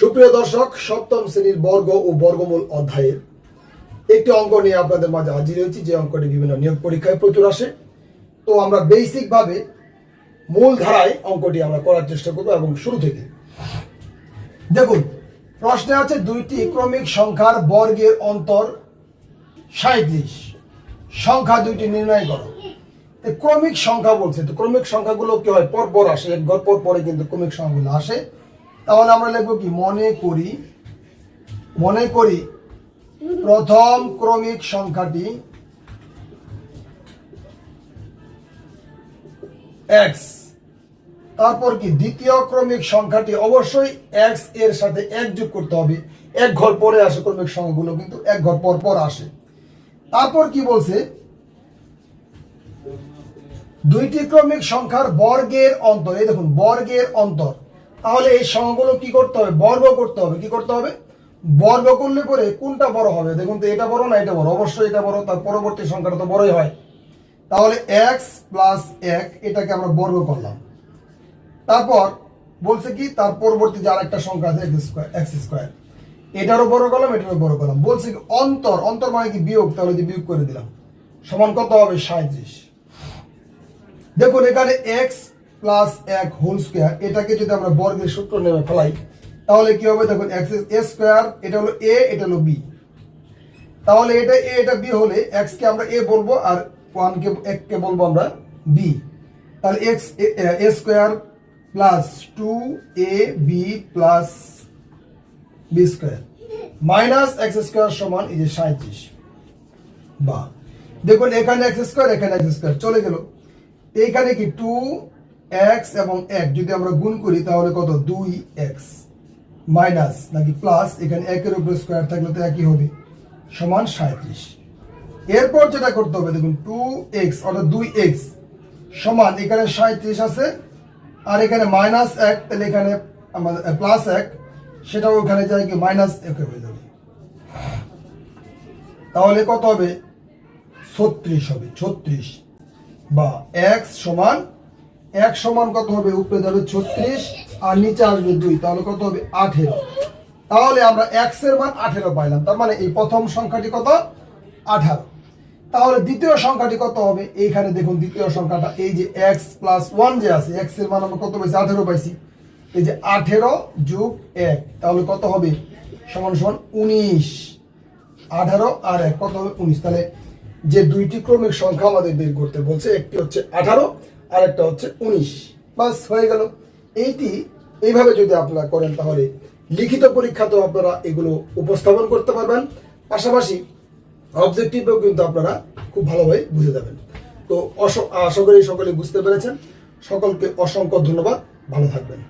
সুপ্রিয় দর্শক, সপ্তম শ্রেণির বর্গ ও বর্গমূল অধ্যায়ের একটি অঙ্ক নিয়ে আপনাদের মাঝে হাজির হয়েছি। যে অঙ্কটি বিভিন্ন নিয়োগ পরীক্ষায় প্রচুর আসে। তো আমরা বেসিক ভাবে মূল ধারায় অঙ্কটি আমরা করার চেষ্টা করব এবং শুরু থেকে। দেখুন, প্রশ্নে আছে দুইটি ক্রমিক সংখ্যার বর্গের অন্তর সাঁত্রিশ সংখ্যা দুইটি নির্ণয় করো। ক্রমিক সংখ্যা বলছে, তো ক্রমিক সংখ্যাগুলো কি হয়? পর পর আসে এক ঘর পর পরে কিন্তু ক্রমিক সংখ্যাগুলো আসে। তাহলে আমরা লিখব কি? মনে করি মনে করি প্রথম ক্রমিক সংখ্যাটি এক্স তারপর কি? দ্বিতীয় ক্রমিক সংখ্যাটি অবশ্যই এক্সের সাথে এক যোগ করতে হবে। এক ঘর পরে আসে ক্রমিক সংখ্যাগুলো, কিন্তু এক ঘর পর পর আসে। তারপর কি বলছে? দুইটি ক্রমিক সংখ্যার বর্গের অন্তর, এই দেখুন, বর্গের অন্তর। তাহলে এই সংখ্যাগুলো কি করতে হবে? বর্গ করতে হবে। কি করতে হবে? বর্গ করলে পরে কোনটা বড় হবে? দেখুন তো, এটা বড় না এটা বড়? অবশ্যই এটা বড়, তার পরবর্তী সংখ্যাটা তো বড়ই হয়। তাহলে এক্স প্লাস এক, এটাকে আমরা বর্গ করলাম। তারপর বলছে কি, তার পরবর্তী যে আরেকটা সংখ্যা আছে এক্স স্কোয়ার এক্স স্কোয়ার এটারও বড় করলাম, এটারও বড় করলাম। বলছে কি, অন্তর অন্তর মানে কি বিয়োগ? তাহলে যে বিয়োগ করে দিলাম। সমান কত হবে? সাঁত্রিশ দেখুন, এখানে এক্স প্লাস এক হোল স্কোয়ার এটাকে যদি আমরা বর্গের সূত্র নেমে ফেলাই, তাহলে কি হবে? দেখুন এক্স এ স্কোয়ার এটা হলো এ এটা হলো বি তাহলে এটা এ এটা বি হলে এক্স কে আমরা এ বলব আর ওয়ান কে, এক কে বলব আমরা বি তাহলে x a square plus two a b plus b square minus x square সমান এই যে সাঁত্রিশ বা, দেখুন, এখানে এক্স স্কোয়ার এখানে এক্স স্কোয়ার চলে গেল। এইখানে কি টু এক্স এবং এক যদি আমরা গুণ করি, তাহলে কত? দুই এক্স মাইনাস নাকি প্লাস, এখানে একের উপরে স্কোয়ার থাকলে তো একই হবে। সমান সাঁত্রিশ। এরপর যেটা করতে হবে, দেখুন টু এক্স অর্থাৎ দুই এক্স সমান, এখানে সাঁত্রিশ আছে, আর এখানে মাইনাস এক, তাহলে এখানে আমাদের প্লাস এক, সেটাও ওখানে যায় কি? মাইনাস এক হয়ে যাবে। তাহলে কত হবে? ছত্রিশ হবে, ছত্রিশ। বা এক্স সমান এক সমান কত হবে? উপরে যাবে ছত্রিশ, আর নিচে আসবে দুই, তাহলে কত হবে? আঠেরো। তাহলে আমরা এক্সের মান আঠেরো পাইলাম, তার মানে এই প্রথম সংখ্যাটি কত? আঠারো। তাহলে দ্বিতীয় সংখ্যাটি কত হবে? এইখানে দেখুন দ্বিতীয় সংখ্যাটা, এই যে এক্স প্লাস ওয়ান যে আছে এক্সের মান আমরা কত পাইছি? আঠেরো পাইছি। এই যে আঠেরো যোগ এক, তাহলে কত হবে? সমান সমান উনিশ। আঠারো আর এক, কত হবে? উনিশ। তাহলে যে দুইটি ক্রমিক সংখ্যা আমাদের বের করতে বলছে, একটি হচ্ছে আঠারো আর একটা হচ্ছে উনিশ। বাস, হয়ে গেল। এইটি, এইভাবে যদি আপনারা করেন তাহলে লিখিত পরীক্ষাতেও আপনারা এগুলো উপস্থাপন করতে পারবেন। পাশাপাশি অবজেক্টিভও কিন্তু আপনারা খুব ভালোভাবে বুঝে যাবেন। তো আশা করি সকলে বুঝতে পেরেছেন। সকলকে অসংখ্য ধন্যবাদ। ভালো থাকবেন।